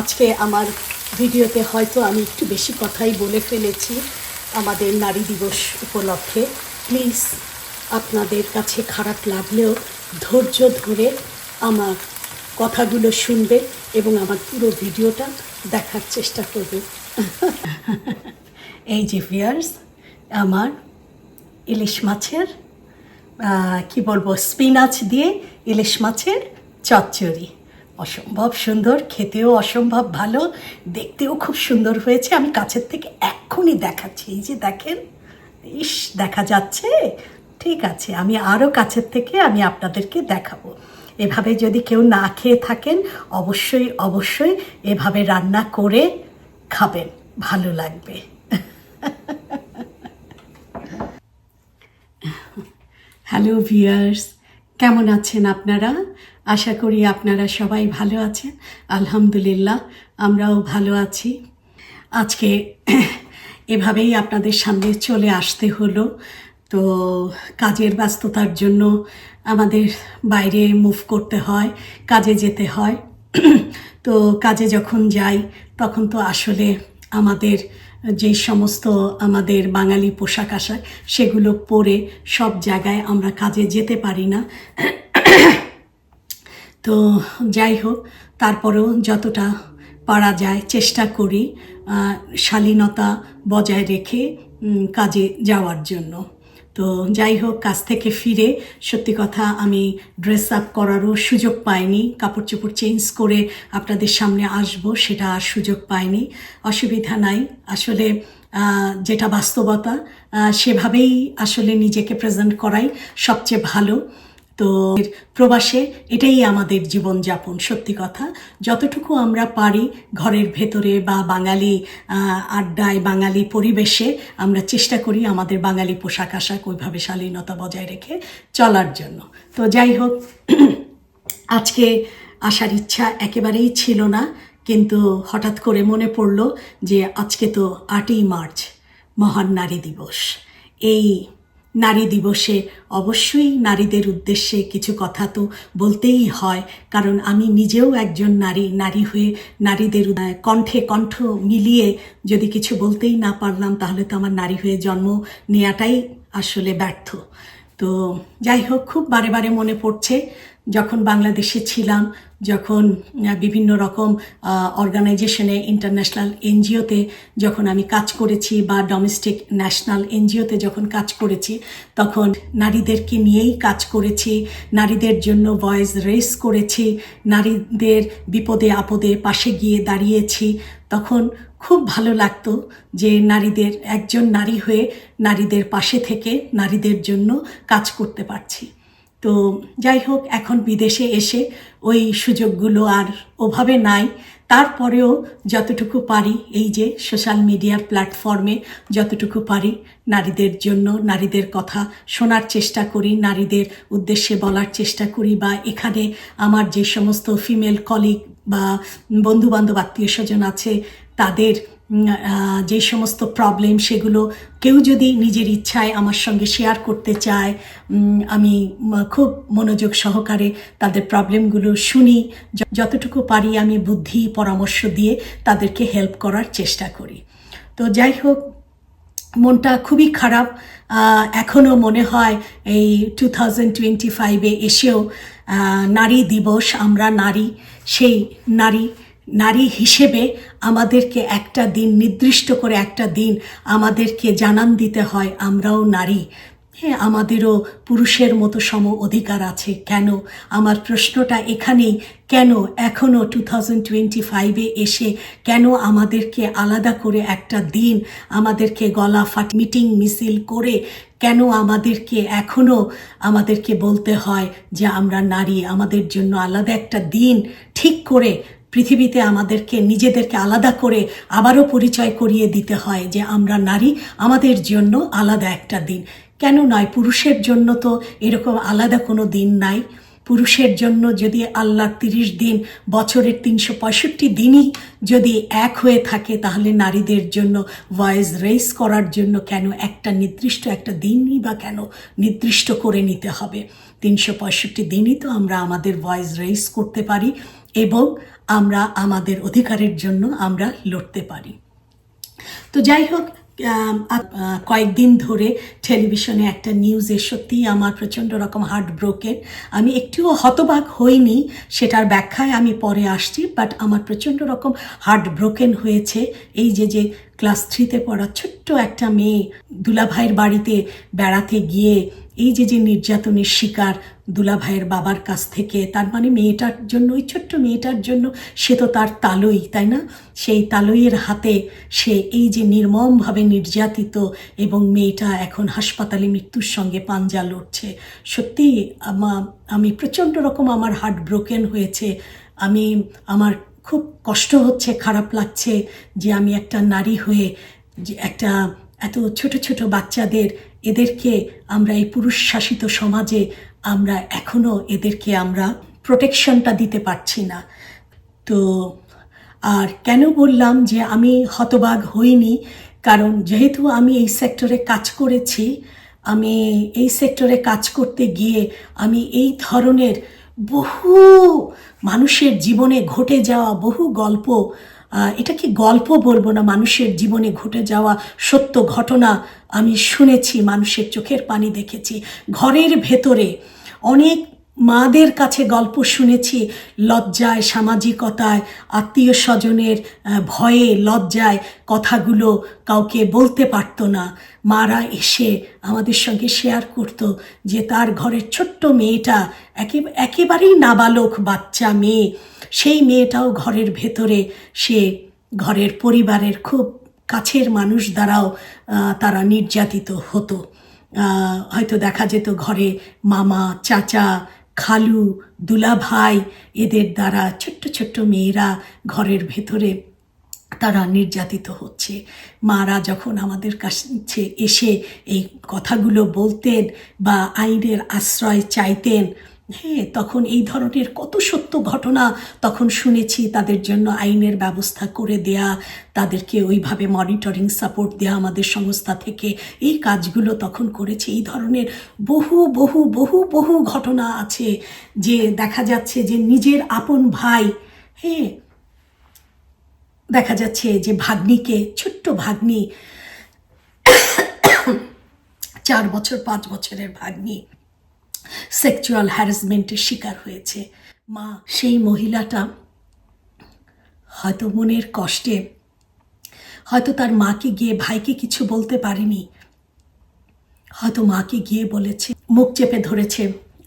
আজকে আমার ভিডিওতে হয়তো আমি একটু বেশি কথাই বলে ফেলেছি আমাদের নারী দিবস উপলক্ষে। প্লিজ আপনাদের কাছে খারাপ লাগলেও ধৈর্য ধরে আমার কথাগুলো শুনবে এবং আমার পুরো ভিডিওটা দেখার চেষ্টা করবে এই যে ভিয়ার্স আমার ইলিশ মাছের কি বলব স্পিনাচ দিয়ে ইলিশ মাছের চচ্চড়ি। অসম্ভব সুন্দর, খেতেও অসম্ভব ভালো, দেখতেও খুব সুন্দর হয়েছে। আমি কাছের থেকে এক্ষুনি দেখাচ্ছি। এই যে দেখেন, ইস, দেখা যাচ্ছে? ঠিক আছে, আমি আরও কাছের থেকে আমি আপনাদেরকে দেখাবো। এভাবে যদি কেউ না খেয়ে থাকেন, অবশ্যই অবশ্যই এভাবে রান্না করে খাবেন। ভালো লাগবে। হ্যালো ভিয়ার্স কেমন আছেন আপনারা? আশা করি আপনারা সবাই ভালো আছেন। আলহামদুলিল্লাহ, আমরাও ভালো আছি। আজকে এভাবেই আপনাদের সামনে চলে আসতে হলো। তো কাজের ব্যস্ততার জন্য আমাদের বাইরে মুভ করতে হয়, কাজে যেতে হয়। তো কাজে যখন যাই, তখন তো আসলে আমাদের যে সমস্ত আমাদের বাঙালি পোশাক আশাক, সেগুলো পরে সব জায়গায় আমরা কাজে যেতে পারি না। তো যাই হোক, তারপরেও যতটা পারা যায় চেষ্টা করি শালীনতা বজায় রেখে কাজে যাওয়ার জন্য। তো যাই হোক, কাজ থেকে ফিরে সত্যি কথা আমি ড্রেস আপ করারও সুযোগ পাইনি কাপড় চোপড় চেঞ্জ করে আপনাদের সামনে আসব সেটা আর সুযোগ পাইনি। অসুবিধা নাই। আসলে যেটা বাস্তবতা সেভাবেই আসলে নিজেকে প্রেজেন্ট করাই সবচেয়ে ভালো। তো প্রবাসে এটাই আমাদের জীবনযাপন, সত্যি কথা। যতটুকু আমরা পারি ঘরের ভেতরে বা বাঙালি আড্ডায়, বাঙালি পরিবেশে আমরা চেষ্টা করি আমাদের বাঙালি পোশাক আশাক ওইভাবে শালীনতা বজায় রেখে চলার জন্য। তো যাই হোক, আজকে আসার ইচ্ছা একেবারেই ছিল না, কিন্তু হঠাৎ করে মনে পড়ল যে আজকে তো আটই মার্চ, মহান নারী দিবস। এই নারী দিবসে। অবশ্যই নারীদের উদ্দেশ্যে কিছু কথা তো বলতেই হয়, কারণ আমি নিজেও একজন নারী নারী হয়ে নারীদের কণ্ঠে কণ্ঠ মিলিয়ে যদি কিছু বলতেই না পারলাম, তাহলে তো আমার নারী হয়ে জন্ম নেওয়াটাই আসলে ব্যর্থ। তো যাই হোক, খুব বারে বারে মনে পড়ছে। যখন বাংলাদেশে ছিলাম, যখন বিভিন্ন রকম অর্গানাইজেশনে ইন্টারন্যাশনাল এনজিওতে যখন আমি কাজ করেছি বা ডোমেস্টিক ন্যাশনাল এনজিওতে যখন কাজ করেছি, তখন নারীদেরকে নিয়েই কাজ করেছি, নারীদের জন্য ভয়েস রেস করেছি, নারীদের বিপদে আপদে পাশে গিয়ে দাঁড়িয়েছি। তখন খুব ভালো লাগতো যে নারীদের, একজন নারী হয়ে নারীদের পাশে থেকে নারীদের জন্য কাজ করতে পারছি। তো যাই হোক, এখন বিদেশে এসে ওই সুযোগগুলো আর ওভাবে নাই। তারপরেও যতটুকু পারি এই যে সোশ্যাল মিডিয়ার প্ল্যাটফর্মে যতটুকু পারি নারীদের জন্য নারীদের কথা শোনার চেষ্টা করি, নারীদের উদ্দেশ্যে বলার চেষ্টা করি বা এখানে আমার যে সমস্ত ফিমেল কলিগ বা বন্ধুবান্ধব, আত্মীয় স্বজন আছে, তাদের যে সমস্ত প্রবলেম সেগুলো কেউ যদি নিজের ইচ্ছায় আমার সঙ্গে শেয়ার করতে চায় আমি খুব মনোযোগ সহকারে তাদের প্রবলেমগুলো শুনি। যতটুকু পারি আমি বুদ্ধি, পরামর্শ দিয়ে তাদেরকে হেল্প করার চেষ্টা করি। তো যাই হোক, মনটা খুবই খারাপ। এখনও মনে হয় এই টু থাউজেন্ড টোয়েন্টি ফাইভে এসেও নারী দিবস, আমরা নারী, সেই নারী নারী হিসেবে আমাদেরকে একটা দিন নির্দিষ্ট করে একটা দিন আমাদেরকে জানান দিতে হয়, আমরাও নারী। হ্যাঁ আমাদেরও পুরুষের মতো সম অধিকার আছে। কেন? আমার প্রশ্নটা এখানেই, কেন এখনও টু থাউজেন্ড টোয়েন্টি ফাইভে এসে কেন আমাদেরকে আলাদা করে একটা দিন, আমাদেরকে গলা ফাট, মিটিং, মিছিল করে কেন আমাদেরকে এখনও আমাদেরকে বলতে হয় যে আমরা নারী, আমাদের জন্য আলাদা একটা দিন ঠিক করে পৃথিবীতে আমাদেরকে, নিজেদেরকে আলাদা করে আবারও পরিচয় করিয়ে দিতে হয় যে আমরা নারী, আমাদের জন্য আলাদা একটা দিন। কেন নয়? পুরুষের জন্য তো এরকম আলাদা কোনো দিন নাই। পুরুষের জন্য যদি আল্লাহর তিরিশ দিন, বছরের তিনশো পঁয়ষট্টি দিনই যদি এক হয়ে থাকে, তাহলে নারীদের জন্য ভয়েস রেস করার জন্য কেন একটা নির্দিষ্ট একটা দিনই বা কেন নির্দিষ্ট করে নিতে হবে? তিনশো পঁয়ষট্টি দিনই তো আমরা আমাদের ভয়েস রেস করতে পারি এবং আমরা আমাদের অধিকারের জন্য আমরা লড়তে পারি। তো যাই হোক কয়েকদিন ধরে টেলিভিশনে একটা নিউজে সত্যিই আমার প্রচণ্ড রকম হার্ট ব্রোকেন আমি একটুও হতবাক হইনি, সেটার ব্যাখ্যায় আমি পরে আসছি বাট আমার প্রচণ্ড রকম হার্ট ব্রোকেন হয়েছে। এই যে যে ক্লাস থ্রিতে পড়া ছোট্ট একটা মেয়ে দুলাভাইয়ের বাড়িতে বেড়াতে গিয়ে এই যে যে নির্যাতনের শিকার দুলাভাইয়ের বাবার কাছ থেকে, তার মানে মেয়েটার জন্য, ওই ছোট্ট মেয়েটার জন্য সে তো তার তালই, তাই না? সেই তালইয়ের হাতে সে এই যে নির্মমভাবে নির্যাতিত এবং মেয়েটা এখন হাসপাতালে মৃত্যুর সঙ্গে পাঞ্জা লড়ছে। সত্যি, আমা- আমি প্রচণ্ড রকম আমার হার্ট ব্রোকেন হয়েছে। আমি আমার খুব কষ্ট হচ্ছে, খারাপ লাগছে যে আমি একটা নারী হয়ে যে একটা এত ছোট ছোট বাচ্চাদের, এদেরকে আমরা এই পুরুষ শাসিত সমাজে আমরা এখনও এদেরকে আমরা প্রোটেকশনটা দিতে পারছি না। তো আর কেন বললাম যে আমি হতবাগ হইনি? কারণ যেহেতু আমি এই সেক্টরে কাজ করেছি, আমি এই সেক্টরে কাজ করতে গিয়ে আমি এই ধরনের বহু মানুষের জীবনে ঘটে যাওয়া বহু গল্প এটা কি গল্প বলব না? মানুষের জীবনে ঘটে যাওয়া সত্য ঘটনা আমি শুনেছি, মানুষের চোখের পানি দেখেছি। ঘরের ভেতরে অনেক মাদের কাছে গল্প শুনেছি, লজ্জায়, সামাজিকতায়, আত্মীয় স্বজনের ভয়ে, লজ্জায় কথাগুলো কাউকে বলতে পারতো না। মারা এসে আমাদের সঙ্গে শেয়ার করত যে তার ঘরের ছোট্ট মেয়েটা একে, একেবারেই নাবালক বাচ্চা মেয়ে। সেই মেয়েটাও ঘরের ভেতরে, সে ঘরের পরিবারের খুব কাছের মানুষ দ্বারাও তারা নির্যাতিত হতো। হয়তো দেখা যেত ঘরে মামা, চাচা খালু, দুলাভাই এদের দ্বারা ছোট্ট ছোট্ট মেয়েরা ঘরের ভেতরে তারা নির্যাতিত হচ্ছে। মারা যখন আমাদের কাছে এসে এই কথাগুলো বলতেন বা আইনের আশ্রয় চাইতেন হ্যাঁ তখন এই ধরনের কত সত্য ঘটনা তখন শুনেছি তাদের জন্য আইনের ব্যবস্থা করে দেয়া, তাদেরকে ওইভাবে মনিটরিং সাপোর্ট দেয়া আমাদের সংস্থা থেকে। এই কাজগুলো তখন করেছে। এই ধরনের বহু বহু বহু বহু ঘটনা আছে যে দেখা যাচ্ছে যে নিজের আপন ভাই হ্যাঁ দেখা যাচ্ছে যে ভাগ্নিকে, ছোট্ট ভাগ্নি, চার বছর, পাঁচ বছরের ভাগ্নি সেক্সুয়াল হ্যারাসমেন্টের শিকার হয়েছে। মা, সেই মহিলাটা হয়তো মনের কষ্টে, হয়তো তার মাকে গিয়ে ভাইকে কিছু বলতে পারেনি। হয়তো মাকে গিয়ে বলেছে, মুখ চেপে ধরেছে,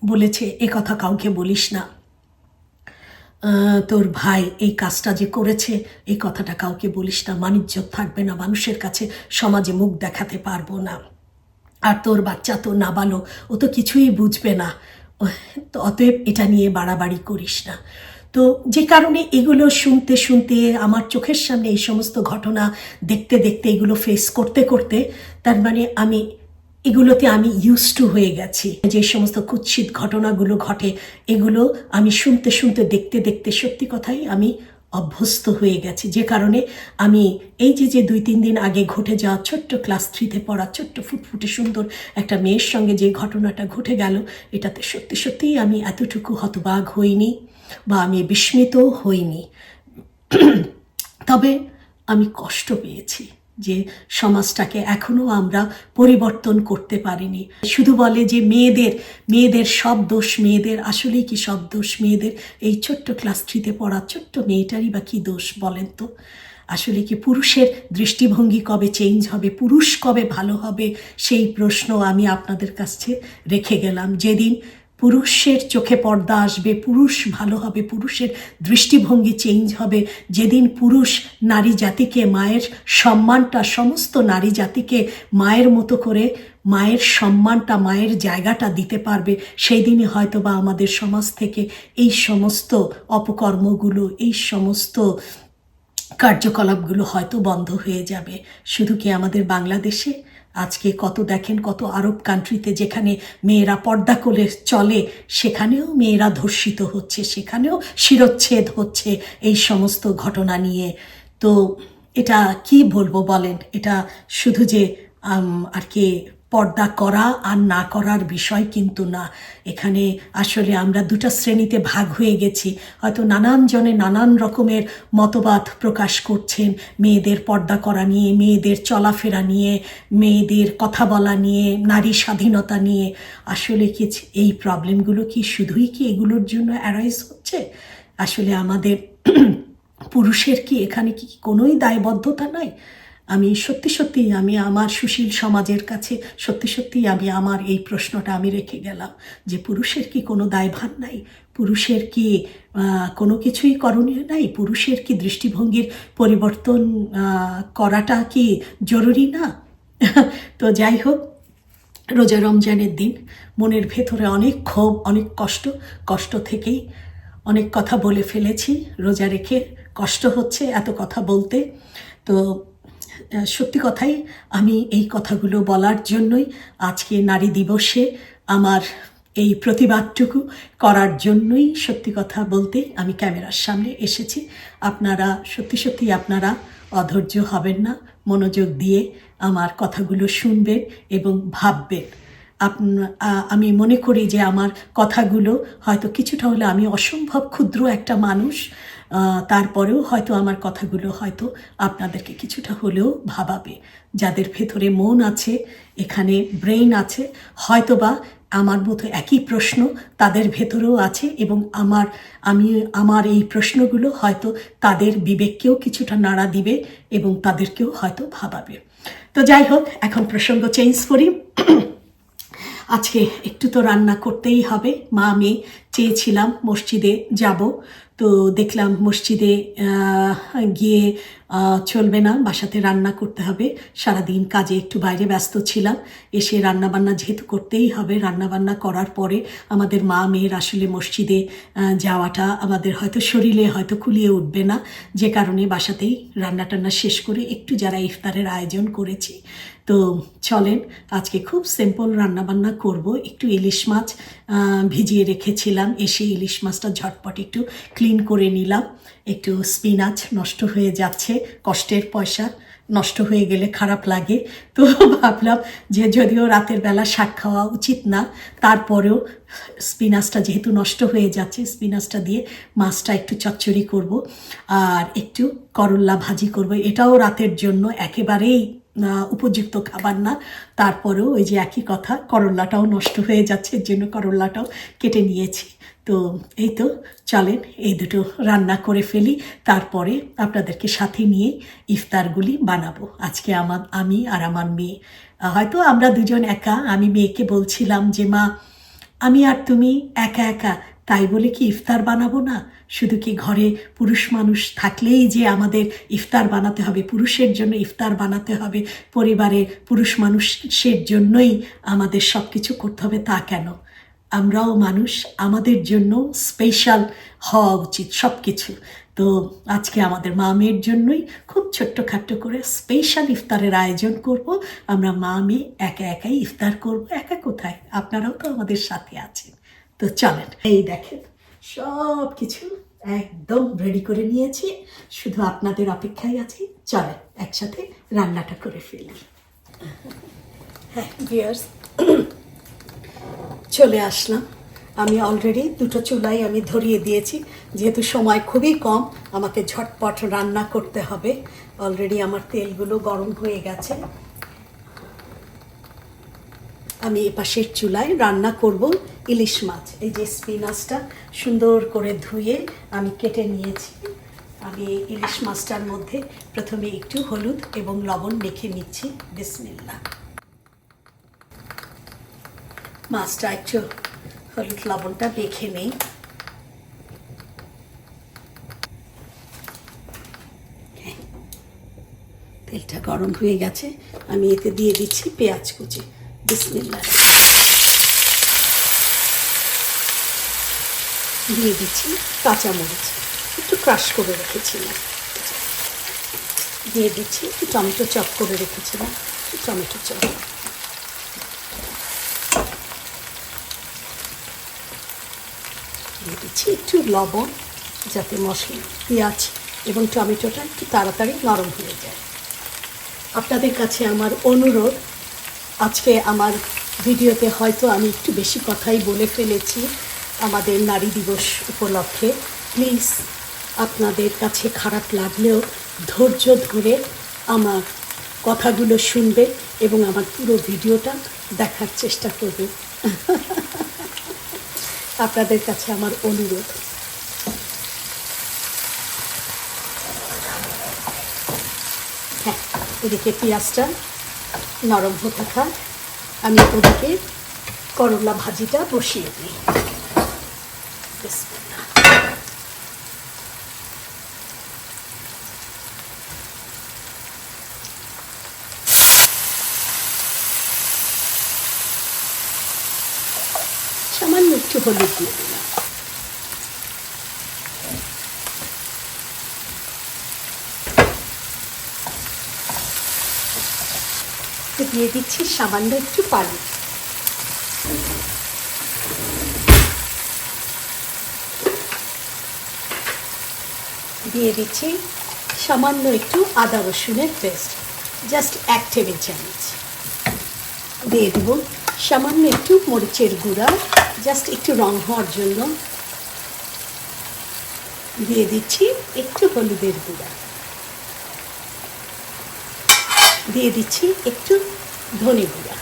বলেছে, এ কথা কাউকে বলিস না। তোর ভাই এই কাজটা যে করেছে, এই কথাটা কাউকে বলিস না। বাণিজ্য থাকবে না, মানুষের কাছে সমাজে মুখ দেখাতে পারব না। আর তোর বাচ্চা তো নাবালক, ও তো কিছুই বুঝবে না। তো অতএব এটা নিয়ে বাড়াবাড়ি করিস না। তো যে কারণে এগুলো শুনতে শুনতে, আমার চোখের সামনে এই সমস্ত ঘটনা দেখতে দেখতে, এগুলো ফেস করতে করতে, তার মানে আমি, এগুলোতে আমি ইউজ টু হয়ে গেছি। যে সমস্ত কুৎসিত ঘটনাগুলো ঘটে, এগুলো আমি শুনতে শুনতে, দেখতে দেখতে সত্যি কথাই আমি অভ্যস্ত হয়ে গেছে। যে কারণে আমি এই যে যে দুই, তিন দিন আগে ঘটে যাওয়া ছোট্ট ক্লাস থ্রিতে পড়া ছোট্ট ফুটফুটে সুন্দর একটা মেয়ের সঙ্গে যে ঘটনাটা ঘটে গেল, এটাতে সত্যি, সত্যিই আমি এতটুকু হতবাগ হইনি বা আমি বিস্মিত হইনি। তবে আমি কষ্ট পেয়েছি। যে সমাজটাকে এখনও আমরা পরিবর্তন করতে পারিনি। শুধু বলে যে মেয়েদের মেয়েদের সব দোষ, মেয়েদের আসলেই কি সব দোষ? মেয়েদের এই ছোট্ট ক্লাস থ্রিতে পড়া ছোট্ট মেয়েটারই বা কি দোষ বলেন তো? আসলে কি পুরুষের দৃষ্টিভঙ্গি কবে চেঞ্জ হবে? পুরুষ কবে ভালো হবে? সেই প্রশ্ন আমি আপনাদের কাছে রেখে গেলাম। যেদিন পুরুষের চোখে পর্দা আসবে, পুরুষ ভালো হবে, পুরুষের দৃষ্টিভঙ্গি চেঞ্জ হবে। যেদিন পুরুষ নারী জাতিকে মায়ের সম্মানটা, সমস্ত নারী জাতিকে মায়ের মতো করে মায়ের সম্মানটা, মায়ের জায়গাটা দিতে পারবে সেই দিনই হয়তো বা আমাদের সমাজ থেকে এই সমস্ত অপকর্মগুলো, এই সমস্ত কার্যকলাপগুলো হয়তো বন্ধ হয়ে যাবে। শুধু কি আমাদের বাংলাদেশে? আজকে কত দেখেন, কত আরব কান্ট্রিতে যেখানে মেয়েরা পর্দা করে চলে, সেখানেও মেয়েরা ধর্ষিত হচ্ছে, সেখানেও শিরচ্ছেদ হচ্ছে এই সমস্ত ঘটনা নিয়ে। তো এটা কি বলব বলেন? এটা শুধু যে আর কি পর্দা করা আর না করার বিষয় কিন্তু না। এখানে আসলে আমরা দুটো শ্রেণীতে ভাগ হয়ে গেছি। হয়তো নানান জনে নানান রকমের মতবাদ প্রকাশ করছেন। মেয়েদের পর্দা করা নিয়ে, মেয়েদের চলাফেরা নিয়ে, মেয়েদের কথা বলা নিয়ে, নারী স্বাধীনতা নিয়ে। আসলে কি এই প্রবলেমগুলো কি শুধুই কি এগুলোর জন্য অ্যারাইজ হচ্ছে? আসলে আমাদের পুরুষের কি এখানে কি কোনোই দায়বদ্ধতা নাই? আমি সত্যি সত্যি আমি আমার সুশীল সমাজের কাছে সত্যি সত্যি আমি আমার এই প্রশ্নটা আমি রেখে গেলাম যে পুরুষের কি কোনো দায়ভার নাই? পুরুষের কি কোনো কিছুই করণীয় নাই? পুরুষের কি দৃষ্টিভঙ্গির পরিবর্তন করাটা কি জরুরি না? তো যাই হোক, রোজা রমজানের দিন মনের ভেতরে অনেক ক্ষোভ, অনেক কষ্ট কষ্ট থেকেই অনেক কথা বলে ফেলেছি। রোজা রেখে কষ্ট হচ্ছে এত কথা বলতে। তো সত্যি কথাই আমি এই কথাগুলো বলার জন্যই আজকে নারী দিবসে আমার এই প্রতিবাদটুকু করার জন্যই সত্যি কথা বলতে আমি ক্যামেরার সামনে এসেছি। আপনারা, সত্যি সত্যি আপনারা অধৈর্য হবেন না, মনোযোগ দিয়ে আমার কথাগুলো শুনবেন এবং ভাববেন। আমি মনে করি যে আমার কথাগুলো হয়তো কিছুটা হলে আমি অসম্ভব ক্ষুদ্র একটা মানুষ তারপরেও হয়তো আমার কথাগুলো হয়তো আপনাদেরকে কিছুটা হলেও ভাবাবে। যাদের ভেতরে মন আছে, এখানে ব্রেইন আছে, হয়তোবা আমার মতো একই প্রশ্ন তাদের ভেতরেও আছে এবং আমার, আমি, আমার এই প্রশ্নগুলো হয়তো তাদের বিবেককেও কিছুটা নাড়া দিবে এবং তাদেরকেও হয়তো ভাবাবে। তো যাই হোক, এখন প্রসঙ্গ চেঞ্জ করি। আজকে একটু তো রান্না করতেই হবে। মা মেয়ে চেয়েছিলাম মসজিদে যাব। তো দেখলাম মসজিদে গিয়ে চলবে না, বাসাতে রান্না করতে হবে। সারাদিন কাজে একটু বাইরে ব্যস্ত ছিলাম। এসে রান্না বান্না যেহেতু করতেই হবে, রান্নাবান্না করার পরে আমাদের মা, মেয়ের আসলে মসজিদে যাওয়াটা আমাদের হয়তো শরীরে হয়তো খুলিয়ে উঠবে না। যে কারণে বাসাতেই রান্না টান্না শেষ করে একটু যারা ইফতারের আয়োজন করেছি তো চলেন, আজকে খুব সিম্পল রান্নাবান্না করব। একটু ইলিশ মাছ ভিজিয়ে রেখেছিলাম। এসে ইলিশ মাছটা ঝটপট একটু ক্লিন করে নিলাম। একটু স্পিনাচ নষ্ট হয়ে যাচ্ছে, কষ্টের পয়সা, নষ্ট হয়ে গেলে খারাপ লাগে। তো ভাবলাম যে যদিও রাতের বেলা শাক খাওয়া উচিত না, তারপরেও স্পিনাচটা যেহেতু নষ্ট হয়ে যাচ্ছে স্পিনাচটা দিয়ে মাছটা একটু চচ্চড়ি করব। আর একটু করল্লা ভাজি করব। এটাও রাতের জন্য একেবারেই উপযুক্ত খাবার না। তারপরেও ওই যে একই কথা, করল্লাটাও নষ্ট হয়ে যাচ্ছে, এর জন্য করল্লাটাও কেটে নিয়েছি। তো এই তো, চলেন এই দুটো রান্না করে ফেলি। তারপরে আপনাদেরকে সাথে নিয়ে ইফতারগুলি বানাবো। আজকে আমার, আমি আর আমার মেয়ে। হয়তো আমরা দুজন একা, আমি মেয়েকে বলছিলাম যে, মা, আমি আর তুমি একা একা তাই বলে কি ইফতার বানাবো না? শুধু কি ঘরে পুরুষ মানুষ থাকলেই যে আমাদের ইফতার বানাতে হবে, পুরুষের জন্য ইফতার বানাতে হবে, পরিবারে পুরুষ মানুষের জন্যই আমাদের সব কিছু করতে হবে তা কেন? আমরাও মানুষ, আমাদের জন্য স্পেশাল হওয়া উচিত সব কিছু তো আজকে আমাদের মা মেয়ের জন্যই খুব ছোট্টখাট্ট করে স্পেশাল ইফতারের আয়োজন করব। আমরা মা মেয়ে একা একাই ইফতার করব, একা কোথায়? আপনারাও তো আমাদের সাথে আছেন। তো চলেন। এই দেখেন সব কিছু একদম রেডি করে নিয়েছি। শুধু আপনাদের অপেক্ষায় আছি। চলেন, একসাথে রান্নাটা করে ফেলি। হ্যাঁ চলে আসলাম। আমি অলরেডি দুটো চুলাই আমি ধরিয়ে দিয়েছি। যেহেতু সময় খুবই কম, আমাকে ঝটপট রান্না করতে হবে। অলরেডি আমার তেলগুলো গরম হয়ে গেছে। আমি এ পাশের চুলায় রান্না করব ইলিশ মাছ। এই যে স্পিনাচটা সুন্দর করে ধুয়ে আমি কেটে নিয়েছি। আমি ইলিশ মাছটার মধ্যে প্রথমে একটু হলুদ এবং লবণ মেখে নিচ্ছি। বিসমিল্লা মাছটা একটু হলুদ লবণটা মেখে নেই। তেলটা গরম হয়ে গেছে। আমি এতে দিয়ে দিচ্ছি পেঁয়াজ কুচি। দিয়ে দিচ্ছি কাঁচামরিচ। একটু ক্রাশ করে রেখেছিলাম। দিয়ে দিচ্ছি একটু টমেটো চপ করে রেখেছিলাম। Tomato chop. দিয়ে দিচ্ছি একটু লবণ, যাতে মশলা, পেঁয়াজ এবং টমেটোটা একটু তাড়াতাড়ি নরম হয়ে যায়। আপনাদের কাছে আমার অনুরোধ আজকে আমার ভিডিওতে হয়তো আমি একটু বেশি কথাই বলে ফেলেছি আমাদের নারী দিবস উপলক্ষে। প্লিজ আপনাদের কাছে খারাপ লাগলেও ধৈর্য ধরে আমার কথাগুলো শুনবে এবং আমার পুরো ভিডিওটা দেখার চেষ্টা করবে আপনাদের কাছে আমার অনুরোধ। হ্যাঁ এদিকে পেঁয়াজটা। নরম হতে থাক। আমি ওদিকে করলা ভাজিটা বসিয়ে দিই। সামান্য একটু হলুদ দিয়ে দিলাম তো দিয়ে দিচ্ছি সামান্য একটু পানি। দিয়ে দিচ্ছি সামান্য একটু আদা রসুনের পেস্ট। জাস্ট এক টেবিল চামচ। দিয়ে দেবো সামান্য একটু মরিচের গুঁড়া, জাস্ট একটু রং হওয়ার জন্য। দিয়ে দিচ্ছি একটু হলুদের গুঁড়া। দিয়ে দিচ্ছি একটু ধনে গুঁড়া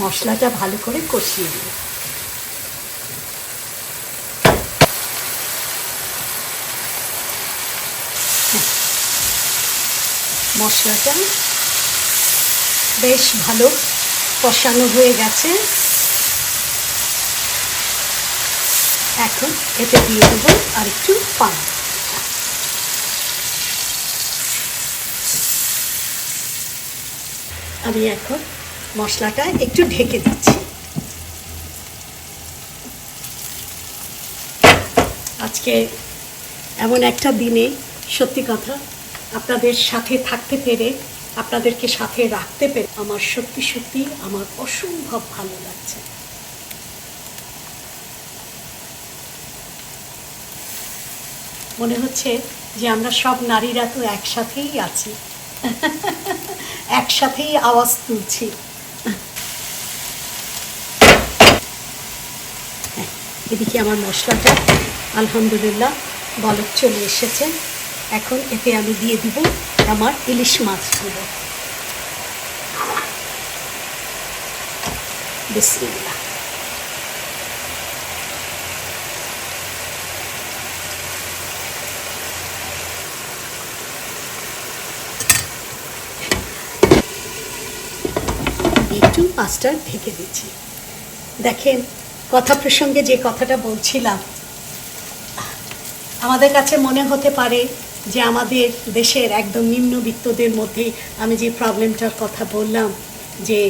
মশলাটা ভালো করে কষিয়ে দিই মশলাটা বেশ ভালো কষানো হয়ে গেছে। এখন এতে দিয়ে দেবো আর একটু পানি। আমি এখন মশলাটা একটু ঢেকে দিচ্ছি। আজকে এমন একটা দিনে, সত্যি কথা, আপনাদের সাথে থাকতে পেরে, আপনাদেরকে সাথে রাখতে পেরে আমার সত্যি সত্যি আমার অসম্ভব ভালো লাগছে। মনে হচ্ছে যে আমরা সব নারীরা তো একসাথেই আছি। একসাথেই আওয়াজ তুলছি। এদিকে আমার মশলাটা, আলহামদুলিল্লাহ, বলক চলে এসেছে। এখন এতে আমি দিয়ে দিব আমার ইলিশ মাছগুলো। বিসমিল্লাহ। মাছটা ঢেকে দিচ্ছি। দেখেন, কথা প্রসঙ্গে যে কথাটা বলছিলাম, আমাদের কাছে মনে হতে পারে যে আমাদের দেশের একদম নিম্নবিত্তদের মধ্যে আমি যে প্রবলেমটার কথা বললাম, যে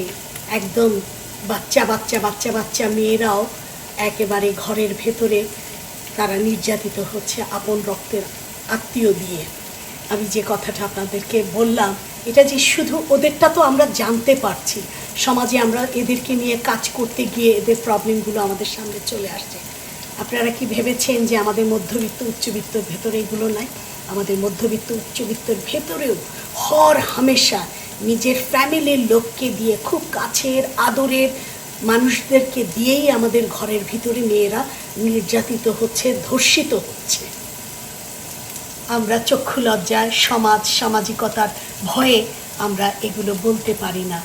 একদম বাচ্চা বাচ্চা বাচ্চা বাচ্চা মেয়েরাও একেবারে ঘরের ভেতরে তারা নির্যাতিত হচ্ছে আপন রক্তের আত্মীয় দিয়ে। আমি যে কথাটা আপনাদেরকে বললাম, এটা যে শুধু ওদেরটা তো আমরা জানতে পারছি সমাজে আমরা এদেরকে নিয়ে কাজ করতে গিয়ে এদের প্রবলেমগুলো আমাদের সামনে চলে আসছে। আপনারা কি ভেবেছেন যে আমাদের মধ্যবিত্ত উচ্চবিত্তর ভেতরে এগুলো নাই? আমাদের মধ্যবিত্ত, উচ্চবিত্তর ভেতরেও হর হামেশা নিজের ফ্যামিলির লোককে দিয়ে, খুব কাছের, আদরের মানুষদেরকে দিয়েই আমাদের ঘরের ভিতরে মেয়েরা নির্যাতিত হচ্ছে, ধর্ষিত হচ্ছে। আমরা চক্ষু লজ্জায়, সমাজ, সামাজিকতার ভয়ে আমরা এগুলো বলতে পারি না।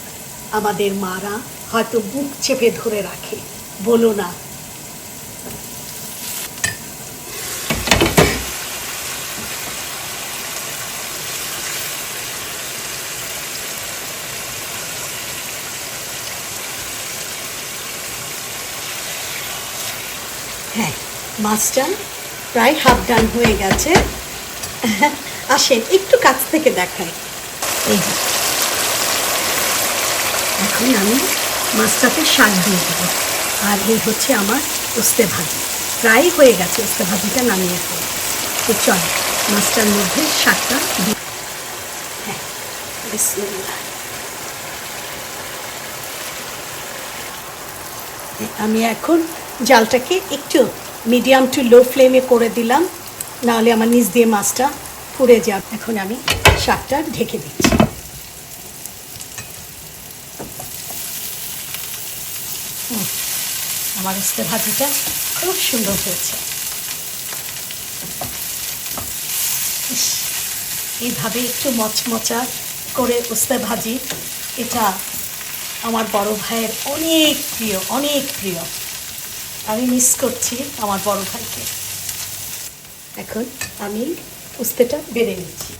আমাদের মারা হয়তো বুক চেপে ধরে রাখে। বলো না। হ্যাঁ প্রায় হাফ ডান হয়ে গেছে। আসেন, একটু কাছ থেকে দেখাই। এই। এখন আমি মাছটাতে শাক দিয়ে দেবো। আর এই হচ্ছে আমার উস্তে ভাজি। প্রায় হয়ে গেছে উস্তে ভাজিটা নামিয়ে ফেলব তো চল, মাছটার মধ্যে শাকটা দিই হ্যাঁ বিসমিল্লাহ। আমি এখন জালটাকে একটু মিডিয়াম টু লো ফ্লেমে করে দিলাম। নাহলে আমার নিচ দিয়ে মাছটা পুড়ে যাবে। এখন আমি শাকটা ঢেকে দিচ্ছি আমার উস্তে ভাজিটা খুব সুন্দর হয়েছে। এইভাবে একটু মচমচা করে উস্তে ভাজি, এটা আমার বড় ভাইয়ের অনেক প্রিয় অনেক প্রিয়। আমি মিস করছি আমার বড় ভাইকে। এখন আমি উস্তেটা বেড়ে নিচ্ছি।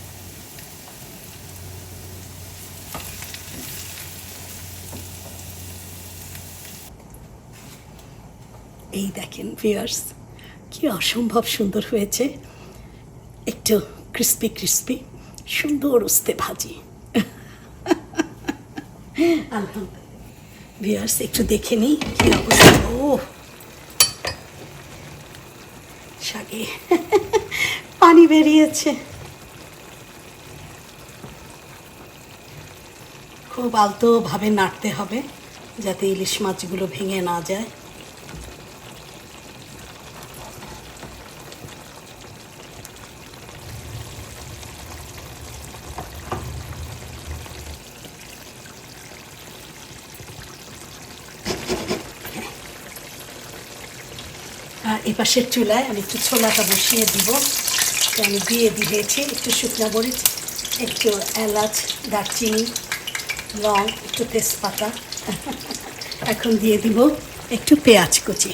এই দেখেন ভিয়ার্স কি অসম্ভব সুন্দর হয়েছে। একটু ক্রিস্পি ক্রিস্পি সুন্দর উস্তে ভাজি। আলহামদুলিল্লাহ। একটু দেখে নিই কি অবস্থা? ও শাকে পানি বেরিয়েছে। খুব আলতোভাবে নাড়তে হবে যাতে ইলিশ মাছগুলো ভেঙে না যায়। পাশের চুলায় আমি একটু ছোলাটা বসিয়ে দিব। আমি দিয়ে দিয়েছি, একটু শুকনা মরিচ, একটু এলাচ, দারচিনি, লং, একটু তেজপাতা। এখন দিয়ে দিব একটু পেঁয়াজ কুচি।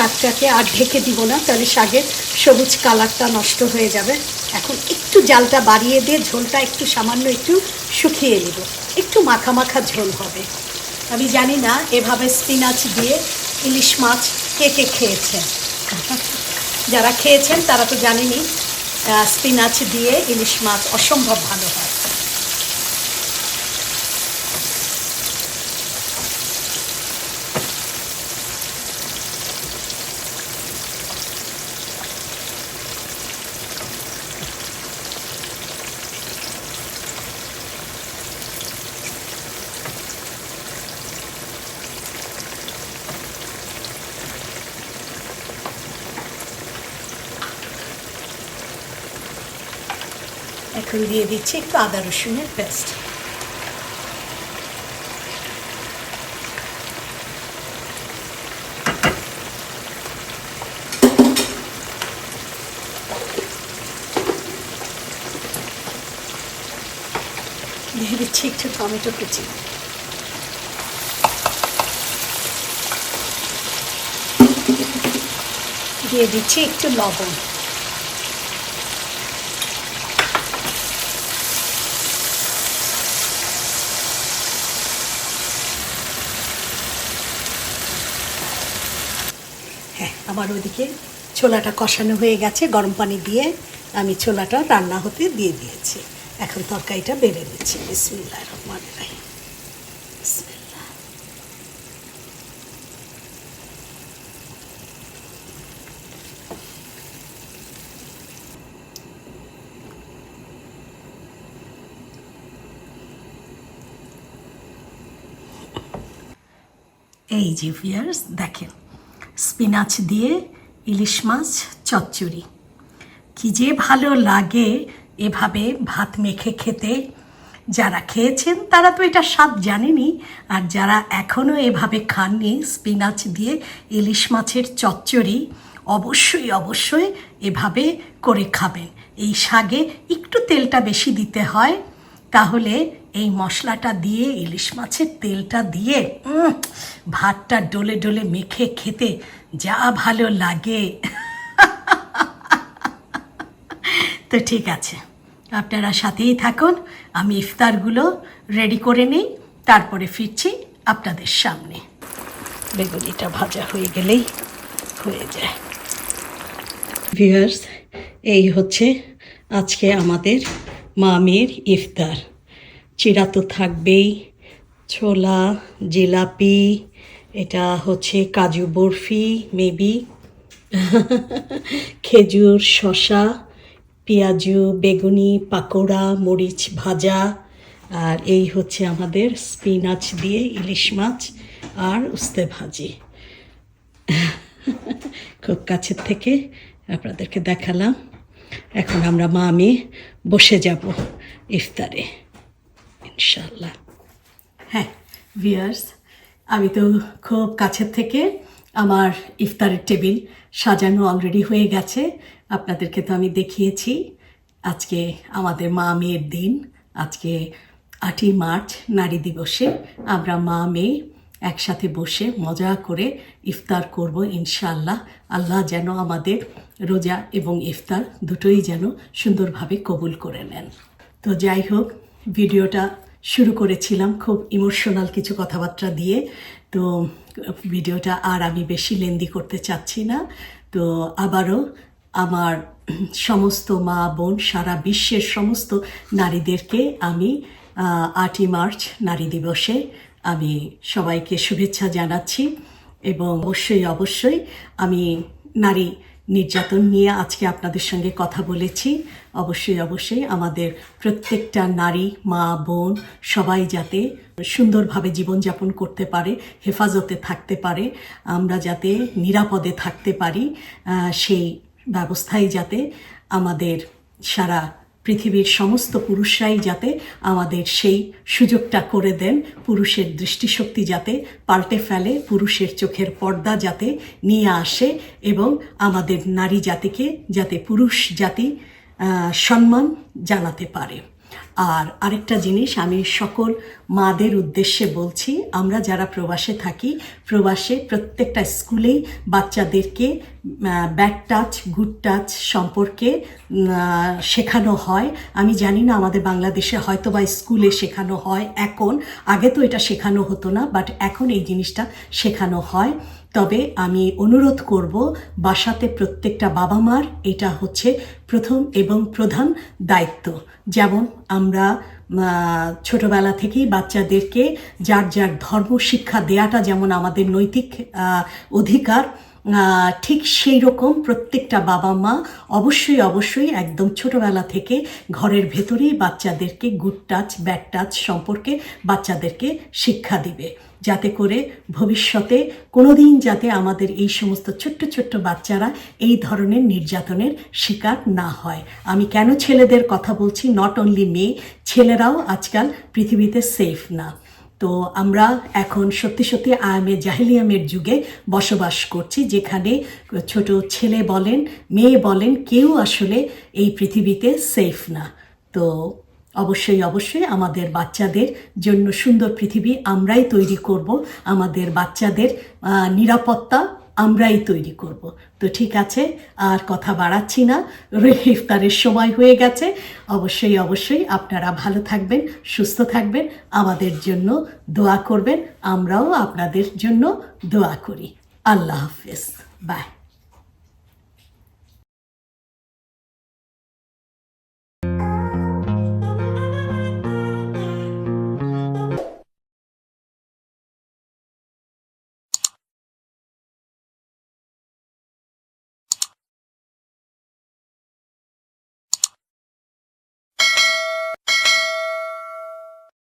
শাকটাকে আর ঢেকে দিব না, তাহলে শাকের সবুজ কালারটা নষ্ট হয়ে যাবে। এখন একটু জালটা বাড়িয়ে দিয়ে ঝোলটা একটু সামান্য একটু শুকিয়ে নিব। একটু মাখা মাখা ঝোল হবে। আমি জানি না, এভাবে স্পিনাচ দিয়ে ইলিশ মাছ কে কে খেয়েছেন। যারা খেয়েছেন তারা তো জানেনই স্পিনাচ দিয়ে ইলিশ মাছ অসম্ভব ভালো হয়। এখন দিয়ে দিচ্ছি, একটু আদা রসুনের পেস্ট। দিয়ে দিচ্ছি একটু টমেটো কুচি। দিয়ে দিচ্ছি একটু লবণ। আমার ওইদিকে ছোলাটা কষানো হয়ে গেছে, গরম পানি দিয়ে আমি ছোলাটা রান্না হতে দিয়ে দিয়েছি। এখন তরকারিটা বেড়ে দিচ্ছি বিসমিল্লাহ রহমান রাহিম। এই যে ভিয়ার্স দেখেন স্পিনাচ দিয়ে ইলিশ মাছ, চচ্চড়ি। কি যে ভালো লাগে এভাবে ভাত মেখে খেতে। যারা খেয়েছেন তারা তো এটা স্বাদ জানেনি। আর যারা এখনও এভাবে খাননি স্পিনাচ দিয়ে ইলিশ মাছের চচ্চড়ি, অবশ্যই অবশ্যই এভাবে করে খাবেন। এই শাগে একটু তেলটা বেশি দিতে হয়, তাহলে এই মশলাটা দিয়ে, ইলিশ মাছের তেলটা দিয়ে ভাতটা ডলে ডলে মেখে খেতে যা ভালো লাগে। তো ঠিক আছে, আপনারা সাথেই থাকুন, আমি ইফতারগুলো রেডি করে নিই, তারপরে ফিরছি আপনাদের সামনে। বেগুনিটা ভাজা হয়ে গেলেই হয়ে যায়। ভিউয়ার্স, এই হচ্ছে আজকে আমাদের মামের ইফতার। চিরা তো থাকবেই। ছোলা, জিলাপি, এটা হচ্ছে কাজু বরফি, মেবি। খেজুর শশা পেঁয়াজু, বেগুনি, পাকোড়া, মরিচ ভাজা, আর এই হচ্ছে আমাদের স্পিনাচ দিয়ে ইলিশ মাছ আর উস্তে ভাজি। খুব কাছের থেকে আপনাদেরকে দেখালাম। এখন আমরা মা মেয়ে বসে যাব ইফতারে। ইনশাল্লাহ হ্যাঁ ভিয়ার্স আমি তো খুব কাছের থেকে আমার ইফতারের টেবিল সাজানো অলরেডি হয়ে গেছে। আপনাদেরকে তো আমি দেখিয়েছি। আজকে আমাদের মা মেয়ের দিন। আজকে আটই মার্চ, নারী দিবসে আমরা মা মেয়ে একসাথে বসে মজা করে ইফতার করব ইনশাআল্লাহ। আল্লাহ যেন আমাদের রোজা এবং ইফতার দুটোই যেন সুন্দরভাবে কবুল করে নেন। তো যাই হোক, ভিডিওটা শুরু করেছিলাম খুব ইমোশনাল কিছু কথাবার্তা দিয়ে। তো ভিডিওটা আর আমি বেশি লেন্দি করতে চাচ্ছি না। তো আবারও আমার সমস্ত মা, বোন, সারা বিশ্বের সমস্ত নারীদেরকে আমি আটই মার্চ নারী দিবসে আমি সবাইকে শুভেচ্ছা জানাচ্ছি এবং অবশ্যই অবশ্যই আমি নারী নির্যাতন নিয়ে আজকে আপনাদের সঙ্গে কথা বলেছি। অবশ্যই অবশ্যই আমাদের প্রত্যেকটা নারী, মা, বোন সবাই যাতে সুন্দরভাবে জীবনযাপন করতে পারে, হেফাজতে থাকতে পারে, আমরা যাতে নিরাপদে থাকতে পারি সেই ব্যবস্থায় যাতে আমাদের সারা পৃথিবীর সমস্ত পুরুষরাই যাতে আমাদের সেই সুযোগটা করে দেন, পুরুষের দৃষ্টিশক্তি যাতে পাল্টে ফেলে, পুরুষের চোখের পর্দা যাতে নিয়ে আসে এবং আমাদের নারী জাতিকে যাতে পুরুষ জাতি সম্মান জানাতে পারে। আর আরেকটা জিনিস আমি সকল মাদের উদ্দেশ্যে বলছি, আমরা যারা প্রবাসে থাকি, প্রবাসে প্রত্যেকটা স্কুলেই বাচ্চাদেরকে ব্যাড টাচ গুড টাচ সম্পর্কে শেখানো হয়। আমি জানি না আমাদের বাংলাদেশে হয়তো বা স্কুলে শেখানো হয় এখন। আগে তো এটা শেখানো হতো না বাট এখন এই জিনিসটা শেখানো হয়। তবে আমি অনুরোধ করব বাসাতে প্রত্যেকটা বাবা মার এটা হচ্ছে প্রথম এবং প্রধান দায়িত্ব। যেমন আমরা ছোটবেলা থেকেই বাচ্চাদেরকে যার যার ধর্ম শিক্ষা দেয়াটা যেমন আমাদের নৈতিক অধিকার ঠিক সেই রকম প্রত্যেকটা বাবা মা অবশ্যই অবশ্যই একদম ছোটবেলা থেকে ঘরের ভেতরেই বাচ্চাদেরকে গুড টাচ ব্যাড টাচ সম্পর্কে বাচ্চাদেরকে শিক্ষা দিবে। যাতে করে ভবিষ্যতে কোনোদিন যাতে আমাদের এই সমস্ত ছোট্ট ছোট্ট বাচ্চারা এই ধরনের নির্যাতনের শিকার না হয়। আমি কেন ছেলেদের কথা বলছি? নট অনলি মেয়ে ছেলেরাও আজকাল পৃথিবীতে সেফ না। তো আমরা এখন সত্যি সত্যি আয়ামে জাহিলিয়ামের যুগে বসবাস করছি, যেখানে ছোট ছেলে বলেন, মেয়ে বলেন, কেউ আসলে এই পৃথিবীতে সেফ না। তো অবশ্যই অবশ্যই আমাদের বাচ্চাদের জন্য সুন্দর পৃথিবী আমরাই তৈরি করব। আমাদের বাচ্চাদের নিরাপত্তা আমরাই তৈরি করব। তো ঠিক আছে, আর কথা বাড়াচ্ছি না। ইফতারের সময় হয়ে গেছে। অবশ্যই অবশ্যই আপনারা ভালো থাকবেন, সুস্থ থাকবেন, আমাদের জন্য দোয়া করবেন। আমরাও আপনাদের জন্য দোয়া করি। আল্লাহ হাফিজ। বাই।